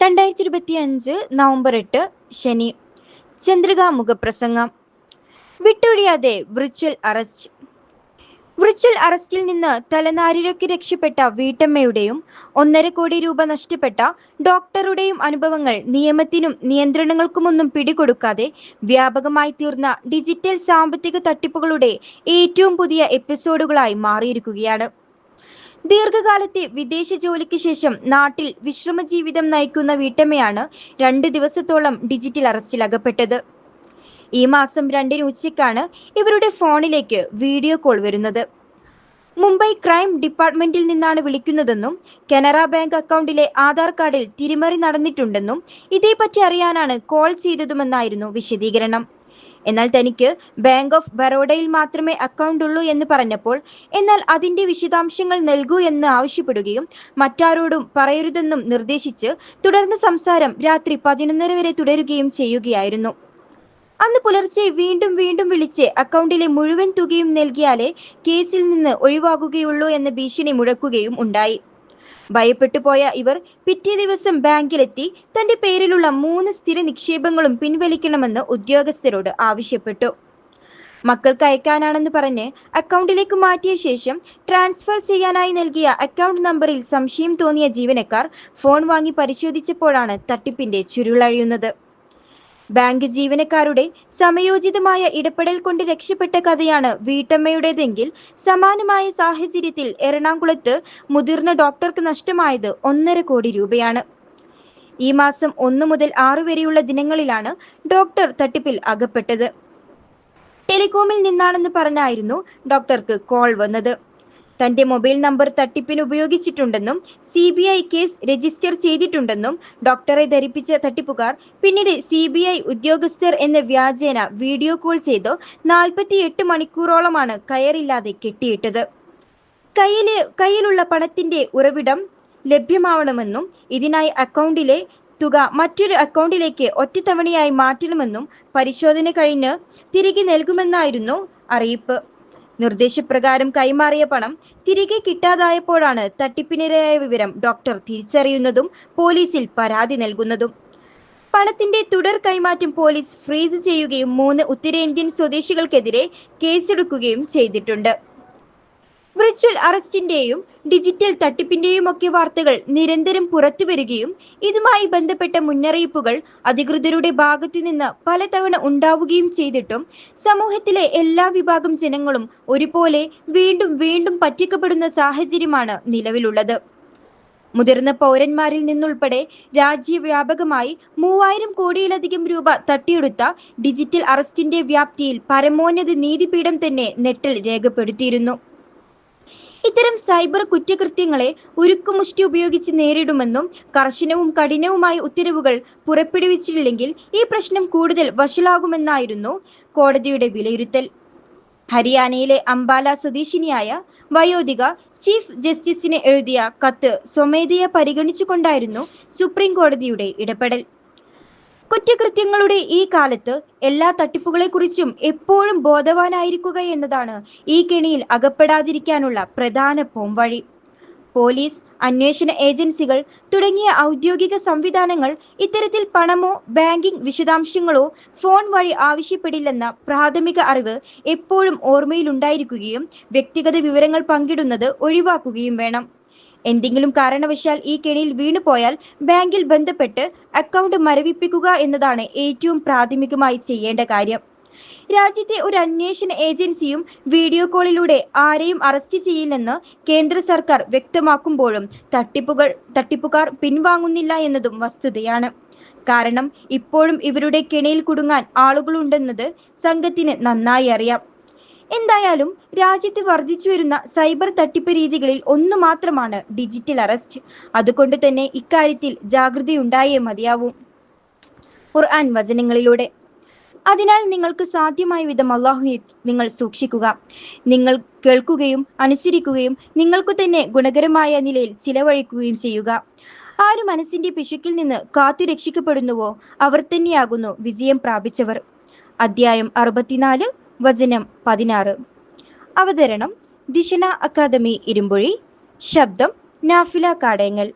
രണ്ടായിരത്തി ഇരുപത്തി അഞ്ച് നവംബർ എട്ട് ശനി. ചന്ദ്രിക മുഖപ്രസംഗം. വിട്ടൊഴിയാതെ വിർച്വൽ അറസ്റ്റ് വിർച്വൽ അറസ്റ്റിൽ നിന്ന് തലനാരിഴയ്ക്ക് രക്ഷപ്പെട്ട വീട്ടമ്മയുടെയും ഒന്നര കോടി രൂപ നഷ്ടപ്പെട്ട ഡോക്ടറുടെയും അനുഭവങ്ങൾ നിയമത്തിനും നിയന്ത്രണങ്ങൾക്കുമൊന്നും പിടികൊടുക്കാതെ വ്യാപകമായി തീർന്ന ഡിജിറ്റൽ സാമ്പത്തിക തട്ടിപ്പുകളുടെ ഏറ്റവും പുതിയ എപ്പിസോഡുകളായി മാറിയിരിക്കുകയാണ്. ദീർഘകാലത്തെ വിദേശ ജോലിക്ക് ശേഷം നാട്ടിൽ വിശ്രമ ജീവിതം നയിക്കുന്ന വീട്ടമ്മയാണ് രണ്ട് ദിവസത്തോളം ഡിജിറ്റൽ അറസ്റ്റിലകപ്പെട്ടത് ഈ മാസം രണ്ടിന് ഉച്ചയ്ക്കാണ് ഇവരുടെ ഫോണിലേക്ക് വീഡിയോ കോൾ വരുന്നത്. മുംബൈ ക്രൈം ഡിപ്പാർട്ട്മെന്റിൽ നിന്നാണ് വിളിക്കുന്നതെന്നും കനറ ബാങ്ക് അക്കൗണ്ടിലെ ആധാർ കാർഡിൽ തിരിമറി നടന്നിട്ടുണ്ടെന്നും ഇതേപ്പറ്റി അറിയാനാണ് കോൾ ചെയ്തതുമെന്നായിരുന്നു വിശദീകരണം. എന്നാൽ തനിക്ക് ബാങ്ക് ഓഫ് ബറോഡയിൽ മാത്രമേ അക്കൗണ്ട് ഉള്ളൂ എന്ന് പറഞ്ഞപ്പോൾ എന്നാൽ അതിന്റെ വിശദാംശങ്ങൾ നൽകൂ എന്ന് ആവശ്യപ്പെടുകയും മറ്റാരോടും പറയരുതെന്നും നിർദ്ദേശിച്ച് തുടർന്ന് സംസാരം രാത്രി പതിനൊന്നര വരെ തുടരുകയും ചെയ്യുകയായിരുന്നു. അന്ന് പുലർച്ചെ വീണ്ടും വീണ്ടും വിളിച്ച് അക്കൗണ്ടിലെ മുഴുവൻ തുകയും നൽകിയാലേ കേസിൽ നിന്ന് ഒഴിവാകുകയുള്ളൂ എന്ന ഭീഷണി മുഴക്കുകയും ഉണ്ടായി. ഭയപ്പെട്ടു പോയ ഇവർ പിറ്റേ ദിവസം ബാങ്കിലെത്തി തന്റെ പേരിലുള്ള മൂന്ന് സ്ഥിര നിക്ഷേപങ്ങളും പിൻവലിക്കണമെന്ന് ഉദ്യോഗസ്ഥരോട് ആവശ്യപ്പെട്ടു. മക്കൾക്ക് അയക്കാനാണെന്ന് പറഞ്ഞ് അക്കൗണ്ടിലേക്ക് മാറ്റിയ ശേഷം ട്രാൻസ്ഫർ ചെയ്യാനായി നൽകിയ അക്കൗണ്ട് നമ്പറിൽ സംശയം തോന്നിയ ജീവനക്കാർ ഫോൺ വാങ്ങി പരിശോധിച്ചപ്പോഴാണ് തട്ടിപ്പിന്റെ ചുരുളഴിയുന്നത്. ബാങ്ക് ജീവനക്കാരുടെ സമയോചിതമായ ഇടപെടൽ കൊണ്ട് രക്ഷപ്പെട്ട കഥയാണ് വീട്ടമ്മയുടേതെങ്കിൽ സമാനമായ സാഹചര്യത്തിൽ എറണാകുളത്ത് മുതിർന്ന ഡോക്ടർക്ക് നഷ്ടമായത് ഒന്നര കോടി രൂപയാണ്. ഈ മാസം ഒന്നു മുതൽ ആറു വരെയുള്ള ദിനങ്ങളിലാണ് ഡോക്ടർ തട്ടിപ്പിൽ അകപ്പെട്ടത്. ടെലികോമിൽ നിന്നാണെന്ന് പറഞ്ഞായിരുന്നു ഡോക്ടർക്ക് കോൾ വന്നത്. തന്റെ മൊബൈൽ നമ്പർ തട്ടിപ്പിന് ഉപയോഗിച്ചിട്ടുണ്ടെന്നും C B I case register ചെയ്തിട്ടുണ്ടെന്നും ഡോക്ടറെ ധരിപ്പിച്ച തട്ടിപ്പുകാർ പിന്നീട് സി ബി ഐ ഉദ്യോഗസ്ഥർ എന്ന വ്യാജേന വീഡിയോ കോൾ ചെയ്ത് നാൽപ്പത്തിയെട്ട് മണിക്കൂറോളമാണ് കയറില്ലാതെ കെട്ടിയിട്ടത്. കയ്യിൽ കയ്യിലുള്ള പണത്തിന്റെ ഉറവിടം ലഭ്യമാവണമെന്നും ഇതിനായി അക്കൗണ്ടിലെ തുക മറ്റൊരു അക്കൗണ്ടിലേക്ക് ഒറ്റത്തവണയായി മാറ്റണമെന്നും പരിശോധന കഴിഞ്ഞ് തിരികെ നൽകുമെന്നായിരുന്നു അറിയിപ്പ്. നിർദ്ദേശപ്രകാരം കൈമാറിയ പണം തിരികെ കിട്ടാതായപ്പോഴാണ് തട്ടിപ്പിനിരയായ വിവരം ഡോക്ടർ തിരിച്ചറിയുന്നതും പോലീസിൽ പരാതി നൽകുന്നതും. പണത്തിന്റെ തുടർ കൈമാറ്റം പോലീസ് ഫ്രീസ് ചെയ്യുകയും മൂന്ന് ഉത്തരേന്ത്യൻ സ്വദേശികൾക്കെതിരെ കേസെടുക്കുകയും ചെയ്തിട്ടുണ്ട്. വിർച്വൽ അറസ്റ്റിന്റെയും ഡിജിറ്റൽ തട്ടിപ്പിന്റെയും ഒക്കെ വാർത്തകൾ നിരന്തരം പുറത്തു വരികയും ഇതുമായി ബന്ധപ്പെട്ട മുന്നറിയിപ്പുകൾ അധികൃതരുടെ ഭാഗത്തു നിന്ന് പലതവണ ഉണ്ടാവുകയും ചെയ്തിട്ടും സമൂഹത്തിലെ എല്ലാ വിഭാഗം ജനങ്ങളും ഒരുപോലെ വീണ്ടും വീണ്ടും പറ്റിക്കപ്പെടുന്ന സാഹചര്യമാണ് നിലവിലുള്ളത്. മുതിർന്ന പൗരന്മാരിൽ നിന്നുൾപ്പെടെ രാജ്യവ്യാപകമായി മൂവായിരം കോടിയിലധികം രൂപ തട്ടിയെടുത്ത ഡിജിറ്റൽ അറസ്റ്റിന്റെ വ്യാപ്തിയിൽ പരമോന്നത നീതിപീഠം തന്നെ നെട്ടൽ രേഖപ്പെടുത്തിയിരുന്നു. ഇത്തരം സൈബർ കുറ്റകൃത്യങ്ങളെ ഉരുക്കുമുഷ്ടി ഉപയോഗിച്ച് നേരിടുമെന്നും കർശനവും കഠിനവുമായ ഉത്തരവുകൾ പുറപ്പെടുവിച്ചില്ലെങ്കിൽ ഈ പ്രശ്നം കൂടുതൽ വഷളാകുമെന്നായിരുന്നു കോടതിയുടെ വിലയിരുത്തൽ. ഹരിയാനയിലെ അംബാല സ്വദേശിനിയായ വയോധിക ചീഫ് ജസ്റ്റിസിന് എഴുതിയ കത്ത് സ്വമേധയാ പരിഗണിച്ചുകൊണ്ടായിരുന്നു സുപ്രീം കോടതിയുടെ ഇടപെടൽ. കുറ്റകൃത്യങ്ങളുടെ ഈ കാലത്ത് എല്ലാ തട്ടിപ്പുകളെക്കുറിച്ചും എപ്പോഴും ബോധവാനായിരിക്കുക എന്നതാണ് ഈ കെണിയിൽ അകപ്പെടാതിരിക്കാനുള്ള പ്രധാന പോംവഴി. പോലീസ് അന്വേഷണ ഏജൻസികൾ തുടങ്ങിയ ഔദ്യോഗിക സംവിധാനങ്ങൾ ഇത്തരത്തിൽ പണമോ ബാങ്കിംഗ് വിശദാംശങ്ങളോ ഫോൺ വഴി ആവശ്യപ്പെടില്ലെന്ന പ്രാഥമിക അറിവ് എപ്പോഴും ഓർമ്മയിലുണ്ടായിരിക്കുകയും വ്യക്തിഗത വിവരങ്ങൾ പങ്കിടുന്നത് ഒഴിവാക്കുകയും വേണം. എന്തെങ്കിലും കാരണവശാൽ ഈ കെണിയിൽ വീണുപോയാൽ ബാങ്കിൽ ബന്ധപ്പെട്ട് അക്കൗണ്ട് മരവിപ്പിക്കുക എന്നതാണ് ഏറ്റവും പ്രാഥമികമായി ചെയ്യേണ്ട കാര്യം. രാജ്യത്തെ ഒരു അന്വേഷണ ഏജൻസിയും വീഡിയോ കോളിലൂടെ ആരെയും അറസ്റ്റ് ചെയ്യില്ലെന്ന് കേന്ദ്ര സർക്കാർ വ്യക്തമാക്കുമ്പോഴും തട്ടിപ്പുകൾ തട്ടിപ്പുകാർ പിൻവാങ്ങുന്നില്ല എന്നതും വസ്തുതയാണ്. കാരണം ഇപ്പോഴും ഇവരുടെ കെണിയിൽ കുടുങ്ങാൻ ആളുകളുണ്ടെന്നത് സംഘത്തിന് നന്നായി അറിയാം. എന്തായാലും രാജ്യത്ത് വർദ്ധിച്ചു വരുന്ന സൈബർ തട്ടിപ്പ് രീതികളിൽ ഒന്ന് മാത്രമാണ് ഡിജിറ്റൽ അറസ്റ്റ് അതുകൊണ്ട് തന്നെ ഇക്കാര്യത്തിൽ ജാഗ്രതയുണ്ടായേ മതിയാവൂ. ഖുർആൻ വചനങ്ങളിലൂടെ. അതിനാൽ നിങ്ങൾക്ക് സാധ്യമായ വിധം അള്ളാഹുയെ നിങ്ങൾ സൂക്ഷിക്കുക. നിങ്ങൾ കേൾക്കുകയും അനുസരിക്കുകയും നിങ്ങൾക്കു തന്നെ ഗുണകരമായ നിലയിൽ ചിലവഴിക്കുകയും ചെയ്യുക. ആര് മനസ്സിന്റെ പിശുക്കിൽ നിന്ന് കാത്തു രക്ഷിക്കപ്പെടുന്നുവോ അവർ തന്നെയാകുന്നു വിജയം പ്രാപിച്ചവർ. അധ്യായം അറുപത്തിനാല് വചനം പതിനാറ്. അവതരണം ദിശന അക്കാദമി ഇരുമ്പുഴി ശബ്ദം നാഫില കാടയങ്ങൽ